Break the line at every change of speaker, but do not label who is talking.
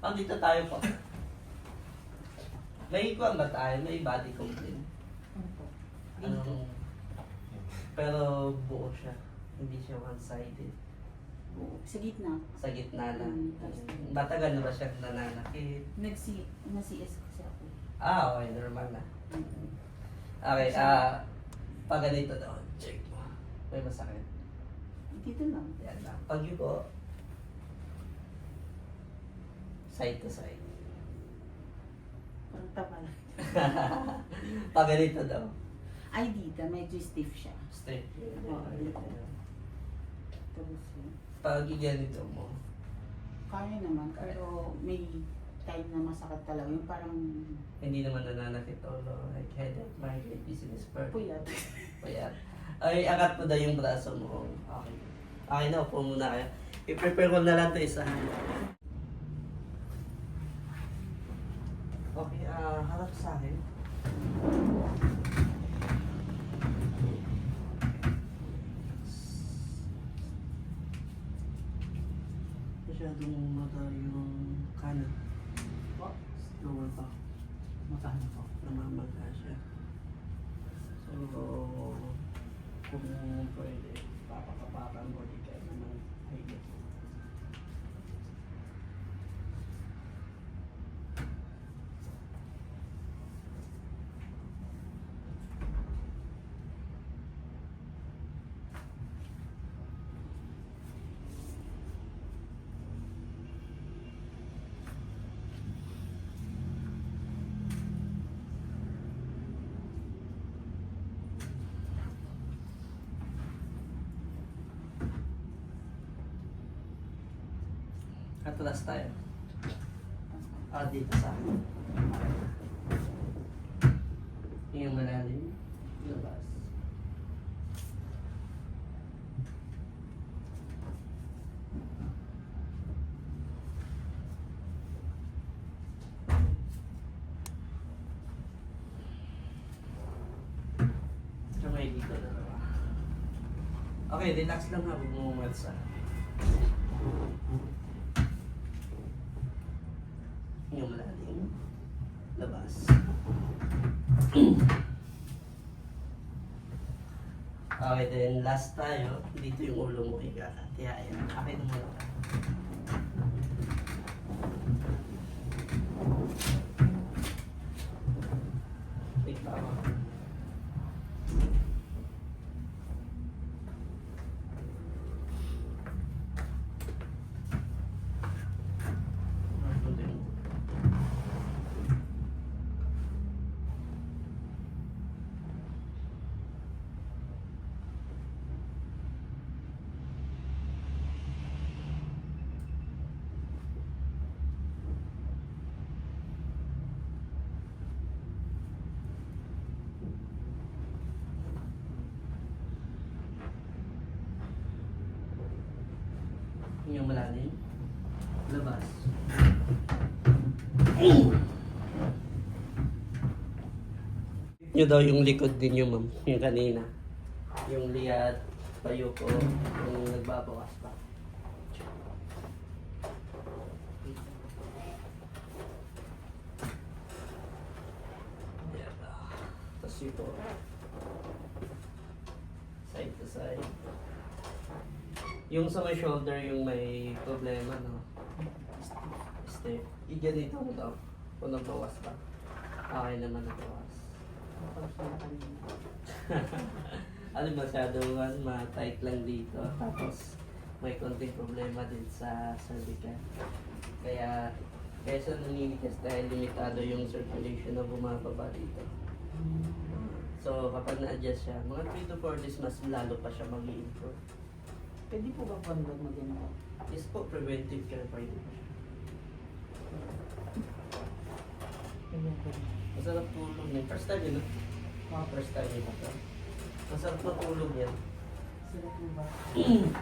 Ah, dito tayo po. May ikuan ba tayo? May body complaint.
Ano?
Ano?
Dito.
Pero buo siya. Hindi siya one-sided.
Oo, Sa gitna.
Sa gitna lang.
Mm.
Matagal na ba siya nananakit?
Nagsi, nasi-S kasi ako.
Ah, okay. Normal na.
Mm.
Okay, ah... pag ganito daw, check mo. May masakit.
Dito lang.
Yan lang. Pag yuko, side to side.
Parang tama lang.
pag ganito daw,
Ay, dito. Medyo stiff siya.
straight.
Oo, dito. Tapos yun.
Pag ganito mo,
Kaya naman. Pero may time na masakit talaga. Yung parang
hindi naman nananakit o like headache, migraine, dizziness, purple.
puyat.
Payat. Ay, angat mo daw yung braso mo. Okay. Okay na, upo muna kayo. I-prepare ko na lang ito isa. Okay, ah, harap sa akin. Masyadong mata yung kanan. Lower pa. Matahan po. Namamaga siya. So, kung pwede, papakapakan mo di kayo naman higit. Atras tayo. Ah, dito sa akin. Yung malalim. Labas. Okay, relax lang ha. Huwag mo umalsa. Yung malalim. Labas. okay, then last tayo. Dito yung ulo mo higa. Tiyaya. Akin na muna ka. Wait, tama. Ano din? Yung malalim. Labas. Nyo daw yung likod ninyo, ma'am. Yung kanina. Yung liat, payo ko, yung nagbabawas pa. Tapos ito. Side to side. Yung sa may shoulder, yung may problema, no? Step. I-ganito mo daw. Kung nagbawas pa. Okay naman nagbawas. Ano masyadong ma-tight lang dito. Tapos may konting problema din sa cervical. Kaya kaya siya naninigas dahil limitado yung circulation na bumababa dito. So kapag na-adjust siya, mga 3 to 4 days mas lalo pa siya mag improve
Pwede po ba pag maganda?
Yes po, preventive care pa rin. Masarap tulog niya. First time yun, no? Mga first time yun. Masarap na tulog yan.
Sila po ba?